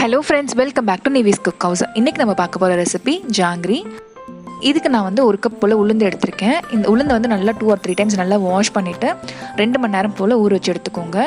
Hello friends welcome back to Nivi's cook house இன்றைக்கி நம்ம பார்க்க போகிற ரெசிபி ஜாங்கிரி இதுக்கு நான் வந்து ஒரு கப் போல் உளுந்து எடுத்திருக்கேன். இந்த உளுந்தை வந்து நல்லா டூ ஆர் த்ரீ டைம்ஸ் நல்லா வாஷ் பண்ணிவிட்டு ரெண்டு மணி நேரம் போல் ஊற வச்சு எடுத்துக்கோங்க.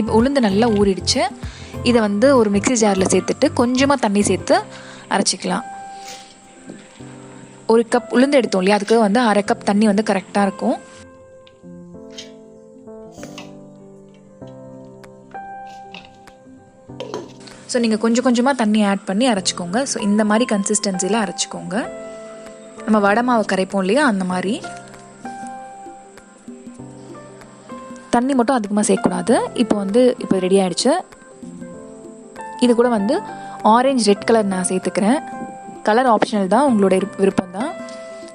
இப்போ உளுந்து நல்லா ஊறிடுச்சு. இதை வந்து ஒரு மிக்ஸி ஜாரில் சேர்த்துட்டு கொஞ்சமாக தண்ணி சேர்த்து அரைச்சிக்கலாம். ஒரு கப் உளுந்து எடுத்தோம் இல்லையா? அதுக்கு வந்து அரை கப் தண்ணி வந்து கரெக்டாக இருக்கும். ஸோ நீங்கள் கொஞ்சம் கொஞ்சமாக தண்ணி ஆட் பண்ணி அரைச்சிக்கோங்க. ஸோ இந்த மாதிரி கன்சிஸ்டன்சியில் அரைச்சிக்கோங்க. நம்ம வடை மாவு கரைப்போம் இல்லையா? அந்த மாதிரி. தண்ணி மட்டும் அதிகமாக சேர்க்கக்கூடாது. இப்போ வந்து இப்போ ரெடி ஆகிடுச்சு இது கூட வந்து ஆரஞ்ச் ரெட் கலர் நான் சேர்த்துக்கிறேன். கலர் ஆப்ஷனல் தான் உங்களோட விருப்பம் தான்.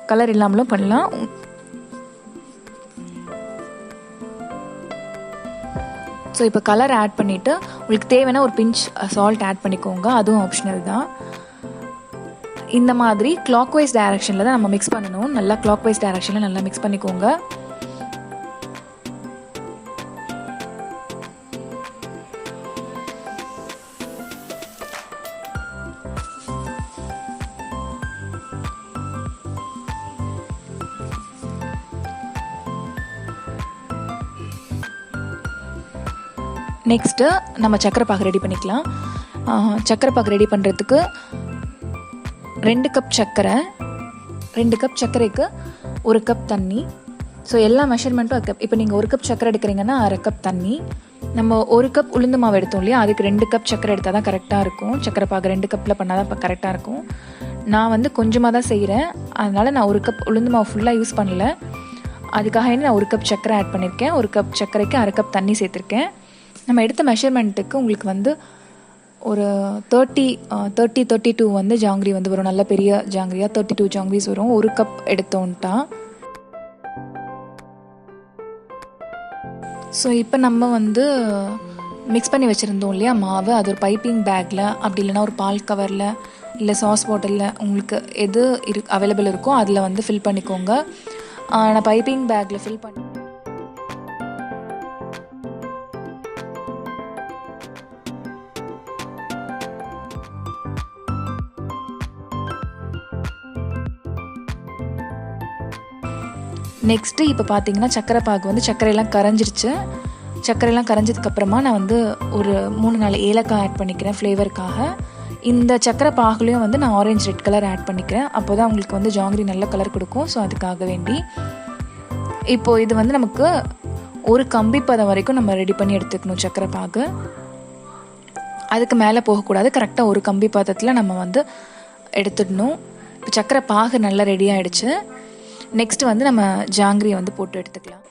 கலர் இல்லாமலும் பண்ணலாம். ஸோ இப்போ கலர் ஆட் பண்ணிவிட்டு உங்களுக்கு தேவைன்னா ஒரு பிஞ்ச் சால்ட் ஆட் பண்ணிக்கோங்க. அதுவும் ஆப்ஷனல் தான். இந்த மாதிரி கிளாக் வைஸ் டைரக்ஷனில் தான் நம்ம மிக்ஸ் பண்ணணும். நல்லா கிளாக் வைஸ் டைரக்ஷனில் நல்லா மிக்ஸ் பண்ணிக்கோங்க. நெக்ஸ்ட்டு நம்ம சக்கரை பாகு ரெடி பண்ணிக்கலாம். சக்கரை பாகு ரெடி பண்ணுறதுக்கு ரெண்டு கப் சர்க்கரை ரெண்டு கப் சர்க்கரைக்கு ஒரு கப் தண்ணி. ஸோ எல்லா மெஷர்மெண்ட்டும் கப் இப்போ நீங்கள் ஒரு கப் சர்க்கரை எடுக்கிறீங்கன்னா அரை கப் தண்ணி. நம்ம ஒரு கப் உளுந்து மாவு எடுத்தோம் இல்லையா? அதுக்கு ரெண்டு கப் சர்க்கரை எடுத்தால் தான் கரெக்டாக இருக்கும். சக்கரை பாகு ரெண்டு கப்பில் பண்ணால் தான் இப்போ கரெக்டாக இருக்கும். நான் வந்து கொஞ்சமாக தான் செய்கிறேன் அதனால் நான் ஒரு கப் உளுந்து மாவு ஃபுல்லாக யூஸ் பண்ணல. அதுக்காக நான் ஒரு கப் சர்க்கரை ஆட் பண்ணியிருக்கேன் ஒரு கப் சர்க்கரைக்கு அரை கப் தண்ணி சேர்த்துருக்கேன். நம்ம எடுத்த மெஷர்மெண்ட்டுக்கு உங்களுக்கு வந்து ஒரு தேர்ட்டி தேர்ட்டி தேர்ட்டி டூ வந்து ஜாங்கிரி வந்து வரும். நல்ல பெரிய ஜாங்கிரியாக தேர்ட்டி டூ ஜாங்கிரிஸ் வரும். ஒரு கப் எடுத்தோன்ட்டா ஸோ இப்போ நம்ம வந்து மிக்ஸ் பண்ணி வச்சுருந்தோம் இல்லையா? மாவு. அது ஒரு பைப்பிங் பேக்கில் அப்படி இல்லைனா ஒரு பால் கவரில் இல்லை சாஸ் பாட்டிலில் உங்களுக்கு எது இரு அவைலபிள் இருக்கோ அதில் வந்து ஃபில் பண்ணிக்கோங்க. நான் பைப்பிங் பேக்கில் ஃபில் பண்ணி நெக்ஸ்ட்டு இப்போ பார்த்தீங்கன்னா சக்கரை பாகு வந்து சர்க்கரையெல்லாம் கரைஞ்சிருச்சு. சர்க்கரையெல்லாம் கரைஞ்சதுக்கப்புறமா நான் வந்து ஒரு மூணு நாலு ஏலக்காய் ஆட் பண்ணிக்கிறேன் ஃப்ளேவருக்காக இந்த சக்கரை பாகுலையும் வந்து நான் ஆரஞ்சு ரெட் கலர் ஆட் பண்ணிக்கிறேன். அப்போ தான் உங்களுக்கு வந்து ஜாங்கிரி நல்ல கலர் கொடுக்கும். ஸோ அதுக்காக வேண்டி. இப்போது இது வந்து நமக்கு ஒரு கம்பி பதம் வரைக்கும் நம்ம ரெடி பண்ணி எடுத்துக்கணும் சக்கரை பாகு அதுக்கு மேலே போகக்கூடாது. கரெக்டாக ஒரு கம்பி பதத்தில் நம்ம வந்து எடுத்துடணும். இப்போ சக்கரை பாகு நல்லா ரெடி ஆகிடுச்சு நெக்ஸ்ட் வந்து நம்ம ஜாங்கிரியை வந்து போட்டு எடுத்துக்கலாம்.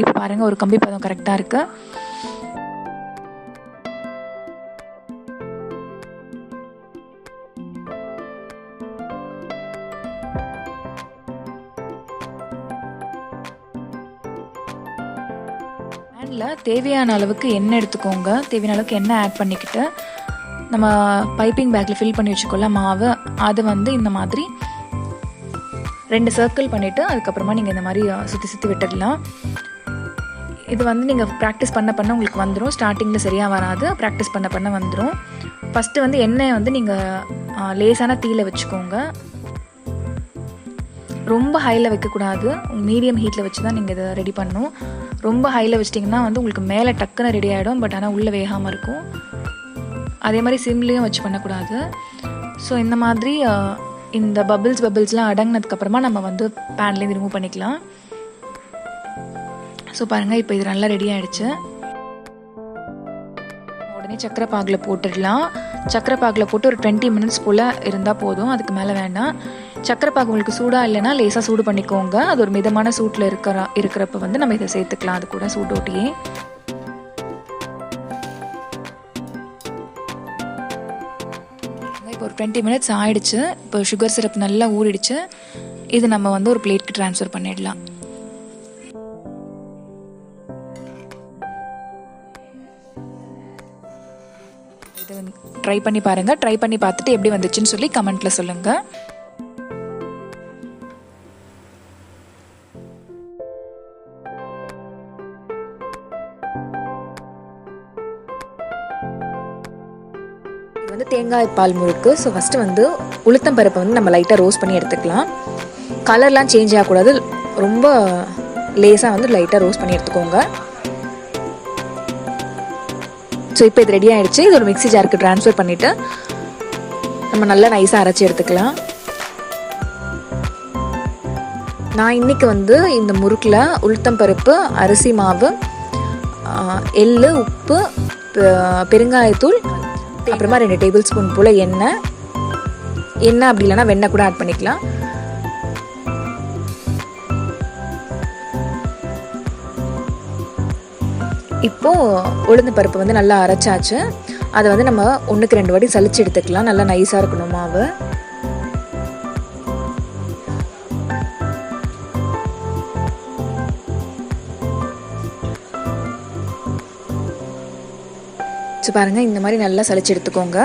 இப்போ பாருங்கள் ஒரு கம்பி பதம் கரெக்டாக இருக்கு. பேனில் தேவையான அளவுக்கு எண்ணெய் எடுத்துக்கோங்க. தேவையான அளவுக்கு எண்ணெய் ஆட் பண்ணிக்கிட்டு நம்ம பைப்பிங் பேக்கில் ஃபில் பண்ணி வச்சுக்கோல மாவு. அது வந்து இந்த மாதிரி ரெண்டு சர்க்கிள் பண்ணிவிட்டு அதுக்கப்புறமா நீங்கள் இந்த மாதிரி சுற்றி சுற்றி விட்டுடலாம். இது வந்து நீங்கள் ப்ராக்டிஸ் பண்ண பண்ண உங்களுக்கு வந்துடும் ஸ்டார்டிங்கில் சரியாக வராது. ப்ராக்டிஸ் பண்ண பண்ண வந்துடும் ஃபஸ்ட்டு வந்து எண்ணெயை வந்து நீங்கள் லேசான தீயில் வச்சுக்கோங்க. ரொம்ப ஹையில் வைக்கக்கூடாது. மீடியம் ஹீட்டில் வச்சு தான் நீங்கள் இதை ரெடி பண்ணணும். ரொம்ப ஹையில் வச்சிட்டிங்கன்னா வந்து உங்களுக்கு மேலே டக்குன்னு ரெடி ஆகிடும் பட் ஆனால் உள்ளே வேகாமல் இருக்கும். அதே மாதிரி சிம்லேயும் வச்சு பண்ணக்கூடாது. ஸோ இந்த மாதிரி இந்த பபிள்ஸ் பபிள்ஸ்லாம் அடங்கினதுக்கப்புறமா நம்ம வந்து பேன்லேருந்து ரிமூவ் பண்ணிக்கலாம். ஸோ பாருங்கள் இப்போ இது நல்லா ரெடி ஆகிடுச்சு உடனே சக்கரை பாகில் போட்டுடலாம். சக்கரை பாகில் போட்டு ஒரு டுவெண்ட்டி மினிட்ஸ் போல் இருந்தால் போதும். அதுக்கு மேலே வேண்டாம் சக்கரை பாகு உங்களுக்கு சூடாக இல்லைன்னா லேசாக சூடு பண்ணிக்கோங்க. அது ஒரு மிதமான சூட்டில் இருக்கிற இருக்கிறப்ப வந்து நம்ம இதை சேர்த்துக்கலாம். அது கூட சூட்டோட்டியே ஒரு டுவெண்ட்டி மினிட்ஸ் ஆயிடுச்சு. இப்போ சுகர் சிரப் நல்லா ஊறிடுச்சு. இது நம்ம வந்து ஒரு பிளேட்க்கு ட்ரான்ஸ்ஃபர் பண்ணிடலாம். இது ட்ரை பண்ணி பாருங்கள் ட்ரை பண்ணி பார்த்துட்டு எப்படி வந்துச்சுன்னு சொல்லி கமெண்ட்டில் சொல்லுங்கள் இது வந்து தேங்காய் பால் முறுக்கு. ஸோ ஃபஸ்ட்டு வந்து உளுத்தம் பருப்பை வந்து நம்ம லைட்டாக ரோஸ்ட் பண்ணி எடுத்துக்கலாம். கலர்லாம் சேஞ்ச் ஆகக்கூடாது. ரொம்ப லேஸாக வந்து லைட்டாக ரோஸ்ட் பண்ணி எடுத்துக்கோங்க. ஸோ இப்போ இது ரெடி ஆகிடுச்சு இது ஒரு மிக்ஸி ஜாருக்கு ட்ரான்ஸ்ஃபர் பண்ணிவிட்டு நம்ம நல்லா நைஸாக அரைச்சி எடுத்துக்கலாம். நான் இன்னைக்கு வந்து இந்த முறுக்கில் உளுத்தம் பருப்பு அரிசி மாவு எள் உப்பு பெருங்காயத்தூள் அப்புறமா ரெண்டு டேபிள் ஸ்பூன் போல் எண்ணெய். எண்ணெய் அப்படி இல்லைன்னா வெண்ணெய் கூட ஆட் பண்ணிக்கலாம். இப்போது உளுந்து பருப்பு வந்து நல்லா அரைச்சாச்சு. அதை வந்து நம்ம ஒன்றுக்கு ரெண்டு வாட்டி சளிச்சு எடுத்துக்கலாம். நல்லா நைஸாக இருக்கணும் மாவு. பாருங்கள் பாருங்க இந்த மாதிரி நல்லா சளிச்சு எடுத்துக்கோங்க.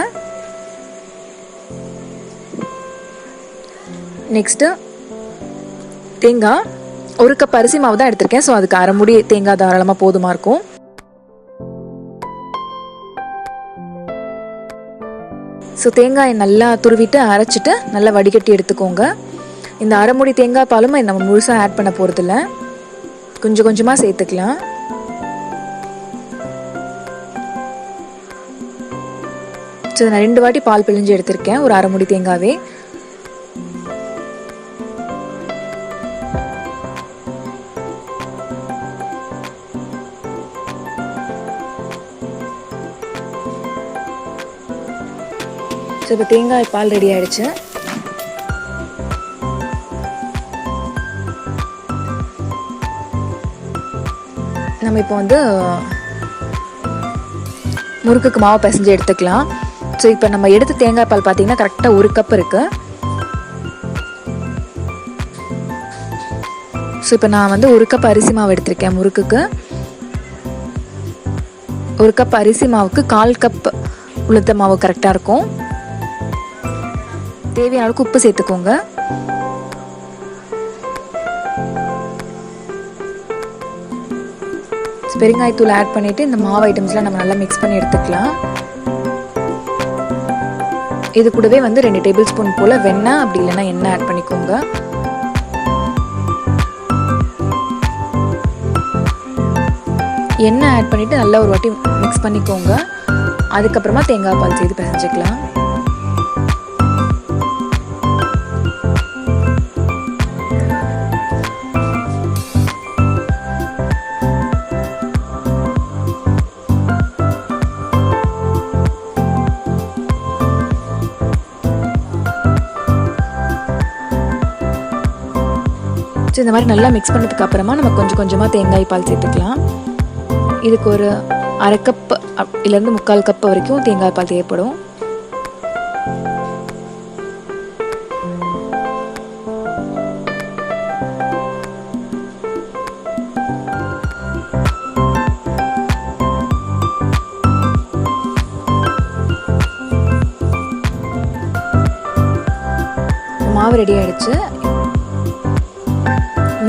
நெக்ஸ்ட்டு தேங்காய். ஒரு கப் அரிசி மாவு தான் எடுத்திருக்கேன். ஸோ அதுக்கு அரை முடி தேங்காய் தாராளமாக போதுமா இருக்கும். ஸோ தேங்காயை நல்லா துருவிட்டு அரைச்சிட்டு நல்லா வடிகட்டி எடுத்துக்கோங்க. இந்த அரைமுடி தேங்காய் பாலும் நம்ம முழுசாக ஆட் பண்ண போகிறதில்ல கொஞ்சம் கொஞ்சமாக சேர்த்துக்கலாம். ஸோ நான் ரெண்டு வாட்டி பால் பிழிஞ்சு எடுத்திருக்கேன். ஒரு அரை முடி தேங்காவே. ஸோ இப்போ தேங்காய் பால் ரெடி ஆயிடுச்சு. நம்ம இப்போ வந்து முறுக்குக்கு மாவு பிசைஞ்சு எடுத்துக்கலாம். ஸோ இப்போ நம்ம எடுத்த தேங்காய் பால் பார்த்தீங்கன்னா கரெக்டாக ஒரு கப் இருக்குது ஸோ இப்போ நான் வந்து ஒரு கப் அரிசி மாவு எடுத்திருக்கேன் முறுக்குக்கு. ஒரு கப் அரிசி மாவுக்கு கால் கப் உளுத்த மாவு கரெக்டாக இருக்கும். தேவையான அளவுக்கு உப்பு சேர்த்துக்கோங்க. பெருங்காயத்தூள் ஆட் பண்ணிவிட்டு இந்த மாவு ஐட்டம்ஸ்லாம் நம்ம நல்லா மிக்ஸ் பண்ணி எடுத்துக்கலாம். இது கூடவே வந்து ரெண்டு டேபிள் ஸ்பூன் போல் வெண்ணெய் அப்படி இல்லைன்னா எண்ணெய் ஆட் பண்ணிக்கோங்க. எண்ணெய் ஆட் பண்ணிவிட்டு நல்லா ஒரு வாட்டி மிக்ஸ் பண்ணிக்கோங்க. அதுக்கப்புறமா தேங்காய் பால் செய்து பிசைஞ்சுக்கலாம். ஸோ இந்த மாதிரி நல்லா மிக்ஸ் பண்ணதுக்கு அப்புறமா நம்ம கொஞ்சம் கொஞ்சமாக தேங்காய் பால் சேர்த்துக்கலாம். இதுக்கு ஒரு அரை கப் இல்லைருந்து முக்கால் கப் வரைக்கும் தேங்காய் பால் தேவைப்படும். மாவு ரெடி ஆயிடுச்சு.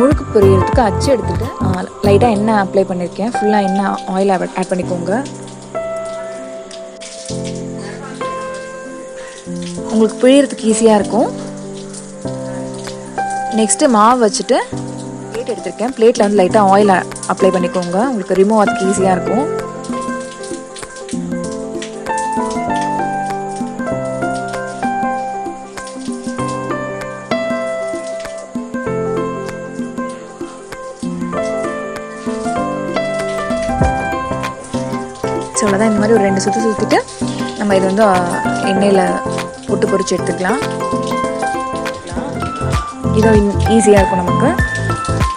முழுக்கு பொரியறதுக்கு அச்சு எடுத்துட்டு லைட்டாக எண்ணெய் அப்ளை பண்ணியிருக்கேன் ஃபுல்லாக எண்ணெய் ஆயில் ஆட் பண்ணிக்கோங்க. உங்களுக்கு பிழியறதுக்கு ஈஸியாக இருக்கும். நெக்ஸ்ட்டு மாவு வச்சுட்டு பிளேட் எடுத்திருக்கேன். பிளேட்டில் வந்து லைட்டாக ஆயில் அப்ளை பண்ணிக்கோங்க. உங்களுக்கு ரிமூவ் ஆகிறதுக்கு ஈஸியாக இருக்கும். மினிட்ஸ் தான் இந்த மாதிரி ஒரு ரெண்டு சுற்றி சுற்றிட்டு நம்ம இது வந்து எண்ணெயில் போட்டு பொறிச்சு எடுத்துக்கலாம். இது ஈஸியாக இருக்கும் நமக்கு.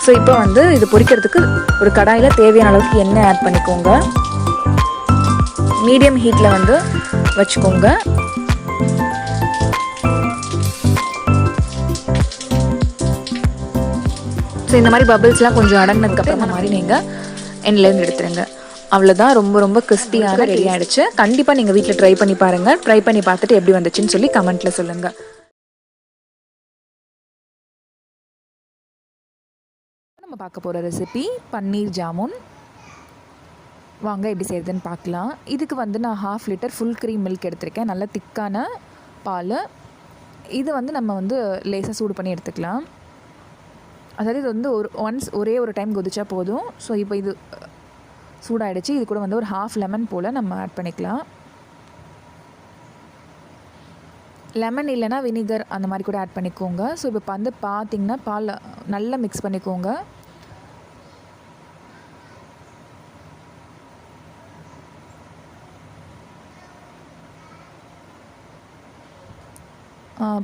ஸோ இப்போ வந்து இது பொறிக்கிறதுக்கு ஒரு கடாயில் தேவையான அளவுக்கு எண்ணெய் ஆட் பண்ணிக்கோங்க. மீடியம் ஹீட்டில் வந்து வச்சுக்கோங்க. ஸோ இந்த மாதிரி பபிள்ஸ்லாம் கொஞ்சம் அடங்கினதுக்கப்புறமா மாதிரி நீங்கள் எண்ணெயிலேருந்து எடுத்துருங்க. அவ்வளோதான் ரொம்ப ரொம்ப கிறிஸ்பியான ரெடி ஆயிடுச்சு. கண்டிப்பாக நீங்கள் வீட்டில் ட்ரை பண்ணி பாருங்கள் ட்ரை பண்ணி பார்த்துட்டு எப்படி வந்துச்சுன்னு சொல்லி கமெண்ட்டில் சொல்லுங்கள் நம்ம பார்க்க போகிற ரெசிபி பன்னீர் ஜாமுன். வாங்க எப்படி செய்கிறதுன்னு பார்க்கலாம். இதுக்கு வந்து நான் half litre full cream milk எடுத்திருக்கேன். நல்ல திக்கான பால். இது வந்து நம்ம வந்து லேசாக சூடு பண்ணி எடுத்துக்கலாம். அதாவது இது வந்து ஒரு ஒன்ஸ் ஒரே ஒரு டைம் கொதிச்சா போதும். ஸோ இப்போ இது சூடாயிடுச்சு. இது கூட வந்து ஒரு ஹாஃப் லெமன் போல் நம்ம ஆட் பண்ணிக்கலாம். லெமன் இல்லைன்னா வினிகர் அந்த மாதிரி கூட ஆட் பண்ணிக்கோங்க. ஸோ இப்போ வந்து பார்த்திங்கன்னா பால் நல்லா மிக்ஸ் பண்ணிக்கோங்க.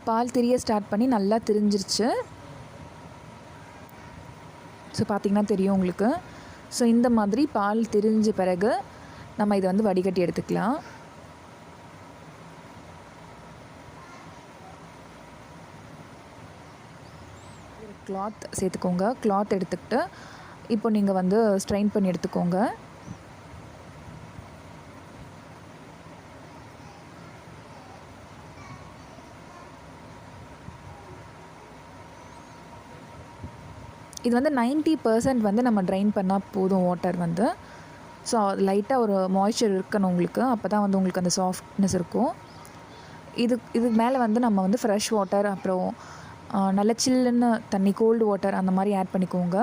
பால் திரிய ஸ்டார்ட் பண்ணி நல்லா திரிஞ்சிருச்சு. ஸோ பார்த்தீங்கன்னா தெரியும் உங்களுக்கு. ஸோ இந்த மாதிரி பால் திரிஞ்ச பிறகு நம்ம இதை வந்து வடிகட்டி எடுத்துக்கலாம். ஒரு கிளாத் சேர்த்துக்கோங்க. கிளாத் எடுத்துக்கிட்டு இப்போ நீங்கள் வந்து ஸ்ட்ரெயின் பண்ணி எடுத்துக்கோங்க. இது வந்து 90% பர்சன்ட் வந்து நம்ம ட்ரைன் பண்ணால் போதும் வாட்டர் வந்து. ஸோ லைட்டாக ஒரு மாய்ச்சர் இருக்கணும் உங்களுக்கு. அப்போ தான் வந்து உங்களுக்கு அந்த சாஃப்ட்னஸ் இருக்கும். இது இதுக்கு மேலே வந்து நம்ம வந்து ஃப்ரெஷ் வாட்டர் அப்புறம் நல்ல சில்லுன்னு தண்ணி கோல்டு வாட்டர் அந்த மாதிரி ஆட் பண்ணிக்கோங்க.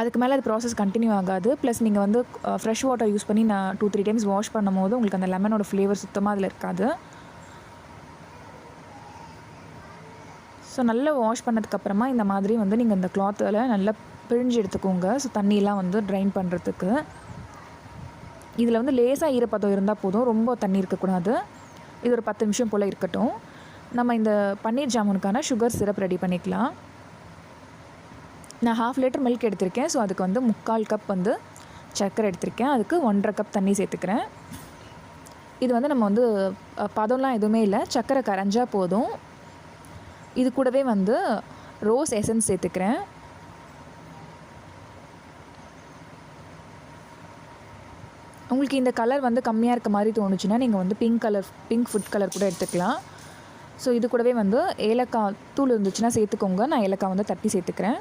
அதுக்கு மேலே அது ப்ராசஸ் கண்டினியூ ஆகாது. ப்ளஸ் நீங்கள் வந்து ஃப்ரெஷ் வாட்டர் யூஸ் பண்ணி நான் டூ த்ரீ டைம்ஸ் வாஷ் பண்ணும்போது உங்களுக்கு அந்த லெமனோட ஃப்ளேவர் சுத்தமாக அதில் இருக்காது. ஸோ நல்லா வாஷ் பண்ணதுக்கப்புறமா இந்த மாதிரி வந்து நீங்கள் இந்த கிளாத்தில் நல்லா பிழிஞ்சு எடுத்துக்கோங்க. ஸோ தண்ணியெலாம் வந்து ட்ரைன் பண்ணுறதுக்கு இதில் வந்து லேசாக ஈரப்பதம் இருந்தால் போதும். ரொம்ப தண்ணி இருக்கக்கூடாது. இது ஒரு பத்து நிமிஷம் போல் இருக்கட்டும். நம்ம இந்த பன்னீர் ஜாமுனுக்கான சுகர் சிரப் ரெடி பண்ணிக்கலாம். நான் ஹாஃப் லிட்டர் மில்க் எடுத்திருக்கேன். ஸோ அதுக்கு வந்து முக்கால் கப் வந்து சர்க்கரை எடுத்திருக்கேன். அதுக்கு ஒன்றரை கப் தண்ணி சேர்த்துக்கிறேன். இது வந்து நம்ம வந்து பதம்லாம் எதுவுமே இல்லை. சர்க்கரை கரைஞ்சால் போதும். இது கூடவே வந்து ரோஸ் எசன்ஸ் சேர்த்துக்கிறேன். உங்களுக்கு இந்த கலர் வந்து கம்மியாக இருக்க மாதிரி தோணுச்சுன்னா நீங்கள் வந்து pink colour pink food colour கூட எடுத்துக்கலாம். ஸோ இது கூடவே வந்து ஏலக்காய் தூள் இருந்துச்சுன்னா சேர்த்துக்கோங்க. நான் ஏலக்காய் வந்து தட்டி சேர்த்துக்கிறேன்.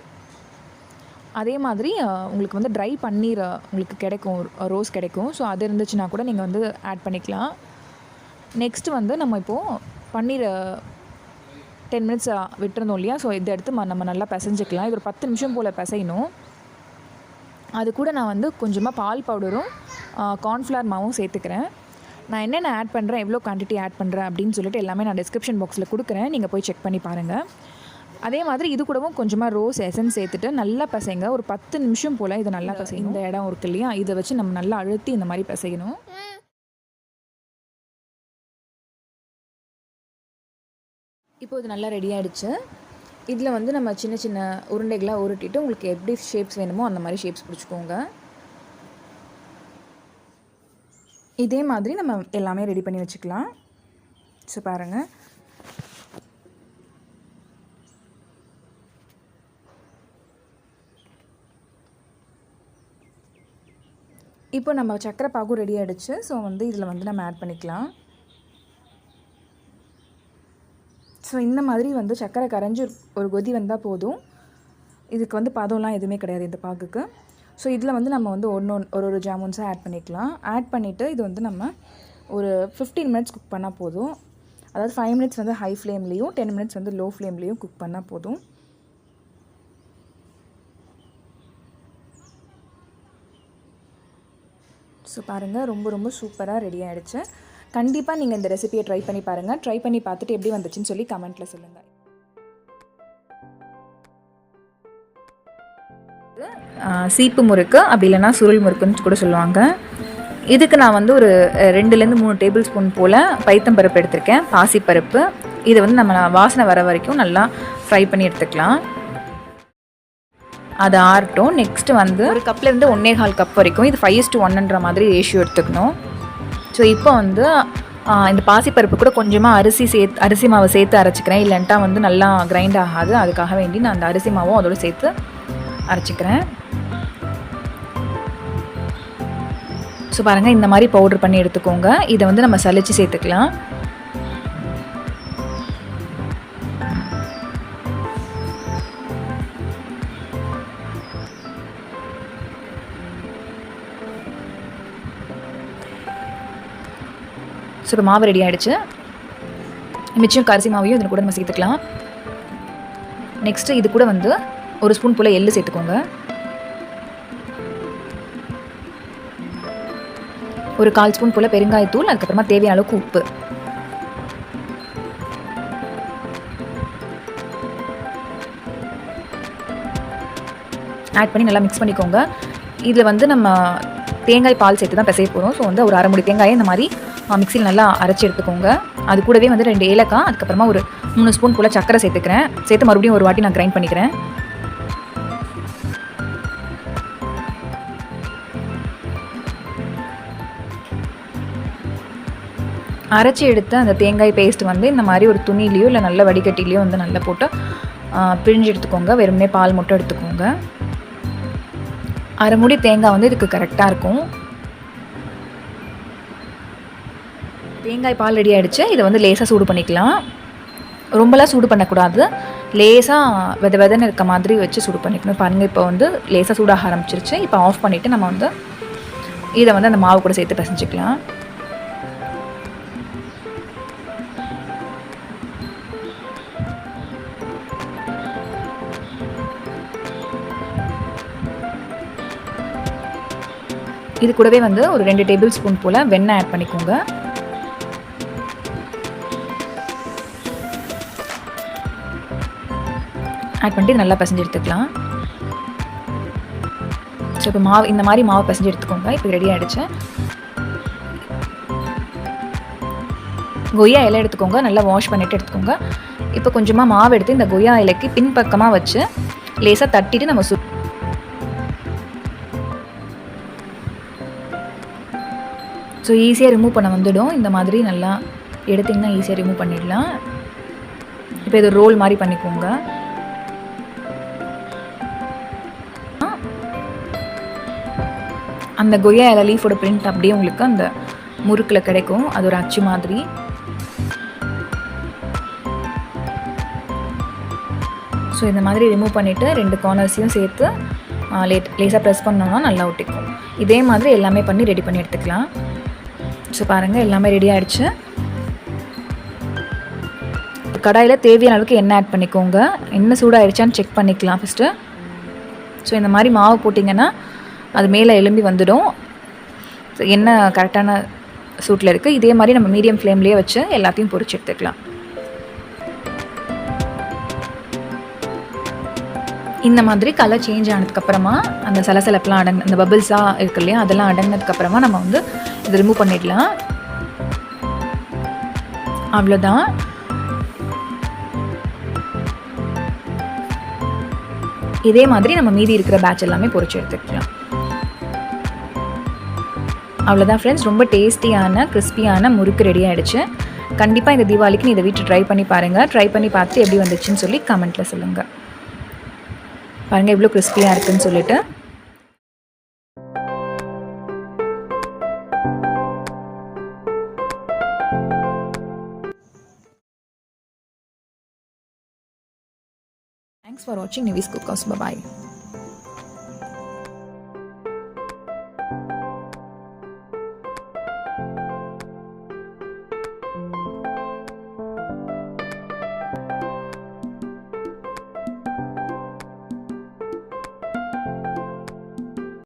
அதே மாதிரி உங்களுக்கு வந்து ட்ரை பன்னீர் உங்களுக்கு கிடைக்கும். ரோஸ் கிடைக்கும். ஸோ அது இருந்துச்சுன்னா கூட நீங்கள் வந்து ஆட் பண்ணிக்கலாம். நெக்ஸ்ட்டு வந்து நம்ம இப்போது பன்னீர் டென் மினிட்ஸ் விட்டுருந்தோம் இல்லையா? ஸோ இதை எடுத்து ம- நம்ம நல்லா பிசைஞ்சிக்கலாம். இது ஒரு பத்து நிமிஷம் போல் பிசையணும். அது கூட நான் வந்து கொஞ்சமாக பால் பவுடரும் கார்ன்ஃப்ளவர் மாவும் சேர்த்துக்கிறேன். நான் என்னென்ன ஆட் பண்ணுறேன் எவ்வளோ குவான்டிட்டி ஆட் பண்ணுறேன் அப்படின்னு சொல்லிட்டு எல்லாமே நான் டிஸ்கிரிப்ஷன் பாக்ஸில் கொடுக்குறேன். நீங்கள் போய் செக் பண்ணி பாருங்கள் அதே மாதிரி இது கூடவும் கொஞ்சமாக ரோஸ் எசன்ஸ் சேர்த்துட்டு நல்லா பிசைங்க. ஒரு பத்து நிமிஷம் போல் இதை நல்லா பிசைங்க இந்த இடம் இருக்கு இல்லையா? இதை வச்சு நம்ம நல்லா அழுத்தி இந்த மாதிரி பிசையணும். இப்போ இது நல்லா ரெடி ஆகிடுச்சு இதில் வந்து நம்ம சின்ன சின்ன உருண்டைகளாக உருட்டிட்டு உங்களுக்கு எப்படி ஷேப்ஸ் வேணுமோ அந்த மாதிரி ஷேப்ஸ் பிடிச்சிக்கோங்க. இதே மாதிரி நம்ம எல்லாமே ரெடி பண்ணி வச்சுக்கலாம். ஸோ பாருங்கள் இப்போ நம்ம சக்கரை பாகும் ரெடி ஆகிடுச்சு ஸோ வந்து இதில் வந்து நம்ம ஆட் பண்ணிக்கலாம். ஸோ இந்த மாதிரி வந்து சக்கரை கரைஞ்சி ஒரு கொதி வந்தால் போதும். இதுக்கு வந்து பதம்லாம் எதுவுமே கிடையாது இந்த பாக்குக்கு ஸோ இதில் வந்து நம்ம வந்து ஒன்று ஒரு ஒரு ஜாமுன்ஸாக ஆட் பண்ணிக்கலாம். ஆட் பண்ணிவிட்டு இது வந்து நம்ம ஒரு ஃபிஃப்டீன் மினிட்ஸ் குக் பண்ணால் போதும். அதாவது ஃபைவ் மினிட்ஸ் வந்து ஹை ஃப்ளேம்லேயும் டென் மினிட்ஸ் வந்து லோ ஃப்ளேம்லேயும் குக் பண்ணால் போதும். ஸோ பாருங்கள் ரொம்ப ரொம்ப சூப்பராக ரெடி ஆகிடுச்சு கண்டிப்பாக நீங்கள் இந்த ரெசிபியை ட்ரை பண்ணி பாருங்கள் ட்ரை பண்ணி பார்த்துட்டு எப்படி வந்துச்சுன்னு சொல்லி கமெண்ட்டில் சொல்லுங்கள் சீப்பு முறுக்கு அப்படி இல்லைன்னா சுருள் முறுக்குன்னு கூட சொல்லுவாங்க. இதுக்கு நான் வந்து ஒரு ரெண்டுலேருந்து மூணு டேபிள் ஸ்பூன் போல் பைத்தம்பருப்பு எடுத்திருக்கேன். பாசிப்பருப்பு இதை வந்து நம்ம வாசனை வர வரைக்கும் நல்லா ஃப்ரை பண்ணி எடுத்துக்கலாம். அது ஆறட்டும். நெக்ஸ்ட்டு வந்து ஒரு கப்லேருந்து ஒன்னே கால் கப் வரைக்கும். இது ஃபைவ் டு ஒன்னுன்ற மாதிரி ரேஷியோ எடுத்துக்கணும். ஸோ இப்போ வந்து இந்த பாசிப்பருப்பு கூட கொஞ்சமாக அரிசி சேர்த்து அரிசி மாவை சேர்த்து அரைச்சிக்கிறேன். இல்லைன்ட்டா வந்து நல்லா கிரைண்ட் ஆகாது. அதுக்காக வேண்டி நான் அந்த அரிசி மாவும் அதோட சேர்த்து அரைச்சிக்கிறேன். ஸோ பாருங்கள் இந்த மாதிரி பவுட்ரு பண்ணி எடுத்துக்கோங்க. இதை வந்து நம்ம சளிச்சு சேர்த்துக்கலாம். ஸோ இப்போ மாவு ரெடி ஆகிடுச்சு மிச்சம் கரிசி மாவையும் இதில் கூட நம்ம சேர்த்துக்கலாம். நெக்ஸ்ட்டு இது கூட வந்து ஒரு ஸ்பூன் போல் எள்ளு சேர்த்துக்கோங்க. ஒரு கால் ஸ்பூன் போல் பெருங்காயத்தூள் அதுக்கப்புறமா தேவையான அளவுக்கு உப்பு. ஆட் பண்ணி நல்லா மிக்ஸ் பண்ணிக்கோங்க. இதில் வந்து நம்ம தேங்காய் பால் சேர்த்து தான் பிசைய போகிறோம் ஸோ வந்து ஒரு அரை முடி தேங்காயை இந்த மாதிரி மிக்சியில் நல்லா அரைச்சி எடுத்துக்கோங்க. அது கூடவே வந்து ரெண்டு ஏலக்காய் அதுக்கப்புறமா ஒரு மூணு ஸ்பூன் போல் சக்கரை சேர்த்துக்கிறேன். சேர்த்து மறுபடியும் ஒரு வாட்டி நான் கிரைண்ட் பண்ணிக்கிறேன். அரைச்சி எடுத்து அந்த தேங்காய் பேஸ்ட் வந்து இந்த மாதிரி ஒரு துணிலையோ இல்லை நல்ல வடிகட்டிலையோ வந்து நல்லா போட்டு பிழிஞ்சு எடுத்துக்கோங்க. வெறுமனே பால் மட்டும் எடுத்துக்கோங்க. அரைமுடி தேங்காய் வந்து இதுக்கு கரெக்டாக இருக்கும். தேங்காய் பால் ரெடி ஆகிடுச்சு இதை வந்து லேசாக சூடு பண்ணிக்கலாம். ரொம்பலாம் சூடு பண்ணக்கூடாது. லேசாக வித வெதன்னு இருக்க மாதிரி வச்சு சூடு பண்ணிக்கணும். பாருங்கள் இப்போ வந்து லேசாக சூடாக ஆரம்பிச்சிருச்சு. இப்போ ஆஃப் பண்ணிவிட்டு நம்ம வந்து இதை வந்து அந்த மாவு கூட சேர்த்து பிசைஞ்சிக்கலாம். இது கூடவே வந்து ஒரு ரெண்டு டேபிள் ஸ்பூன் போல் வெண்ணெய் ஆட் பண்ணிக்கோங்க. ஆட் பண்ணிட்டு நல்லா பசஞ்சு எடுத்துக்கலாம். ஸோ இப்போ மாவு இந்த மாதிரி மாவு பசஞ்சு எடுத்துக்கோங்க. இப்போ ரெடி ஆகிடுச்சு கொய்யா இலை எடுத்துக்கோங்க. நல்லா வாஷ் பண்ணிவிட்டு எடுத்துக்கோங்க. இப்போ கொஞ்சமாக மாவு எடுத்து இந்த கொய்யா இலைக்கு பின்பக்கமாக வச்சு லேசாக தட்டிட்டு நம்ம சு ஸோ ஈஸியாக ரிமூவ் பண்ண வந்துடும். இந்த மாதிரி நல்லா எடுத்திங்கன்னா ஈஸியாக ரிமூவ் பண்ணிடலாம். இப்போ இது ரோல் மாதிரி பண்ணிக்கோங்க. அந்த கொய்யா இலை லீஃபோட பிரிண்ட் அப்படியே உங்களுக்கு அந்த முறுக்கில் கிடைக்கும். அது ஒரு அச்சு மாதிரி. ஸோ இந்த மாதிரி ரிமூவ் பண்ணிவிட்டு ரெண்டு கார்னர்ஸையும் சேர்த்து லேட் லேஸாக ப்ரெஸ் பண்ணோம்னா நல்லா ஒட்டிக்கும். இதே மாதிரி எல்லாமே பண்ணி ரெடி பண்ணி எடுத்துக்கலாம். ஸோ பாருங்கள் எல்லாமே ரெடி ஆகிடுச்சு கடாயில் தேவையான அளவுக்கு எண்ணெய் ஆட் பண்ணிக்கோங்க. எண்ணெய் சூடாகிடுச்சான்னு செக் பண்ணிக்கலாம் ஃபஸ்ட்டு ஸோ இந்த மாதிரி மாவு போட்டிங்கன்னா அது மேலே எலும்பி வந்துடும். என்ன கரெக்டான சூட்டில் இருக்குது இதே மாதிரி நம்ம மீடியம் ஃப்ளேம்லேயே வச்சு எல்லாத்தையும் பொறிச்சு எடுத்துக்கலாம். இந்த மாதிரி கலர் சேஞ்ச் ஆனதுக்கப்புறமா அந்த சலசலப்பெலாம் அடங்க அந்த பபிள்ஸாக இருக்கு இல்லையா அதெல்லாம் அடங்கினதுக்கப்புறமா நம்ம வந்து இதை ரிமூவ் பண்ணிடலாம். அவ்வளோதான். இதே மாதிரி நம்ம மீதி இருக்கிற பேட்ச் எல்லாமே பொறிச்சு எடுத்துக்கலாம். அவ்வளோதான் ஃப்ரெண்ட்ஸ் ரொம்ப டேஸ்டியான கிறிஸ்பியான முறுக்கு ரெடி ஆகிடுச்சு கண்டிப்பாக இந்த தீபாவளிக்கு நீ இதை வீட்டு ட்ரை பண்ணி பாருங்கள் ட்ரை பண்ணி பார்த்து எப்படி வந்துச்சுன்னு சொல்லி கமெண்ட்டில் சொல்லுங்கள் பாருங்கள் எவ்வளோ கிறிஸ்பியாக இருக்குன்னு சொல்லிட்டு. தேங்க்ஸ் ஃபார் வாட்சிங் நிவிஸ் குக் ஹவுஸ் பாய்